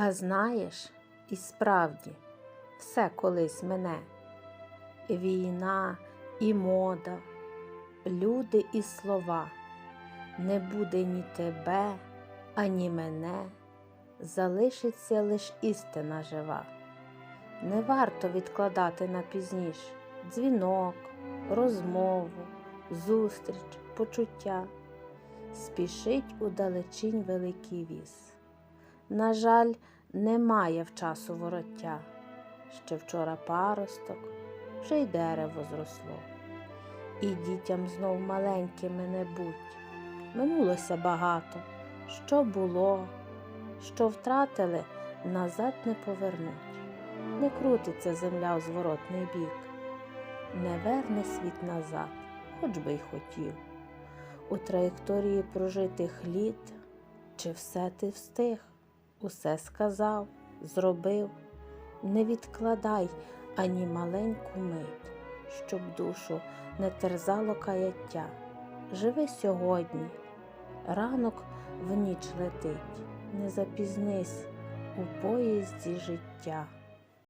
А знаєш, і справді, все колись мене. Війна і мода, люди і слова. Не буде ні тебе, ані мене, залишиться лиш істина жива. Не варто відкладати на пізніш дзвінок, розмову, зустріч, почуття. Спішить удалечінь великий віз. На жаль, немає в часу вороття. Ще вчора паросток, вже й дерево зросло. І дітям знов маленькими не будь. Минулося багато, що було, що втратили, назад не повернуть. Не крутиться земля у зворотний бік, не верне світ назад, хоч би й хотів. У траєкторії прожитих літ, чи все ти встиг, усе сказав, зробив, не відкладай ані маленьку мить, щоб душу не терзало каяття. Живи сьогодні, ранок в ніч летить, не запізнись у поїзді життя.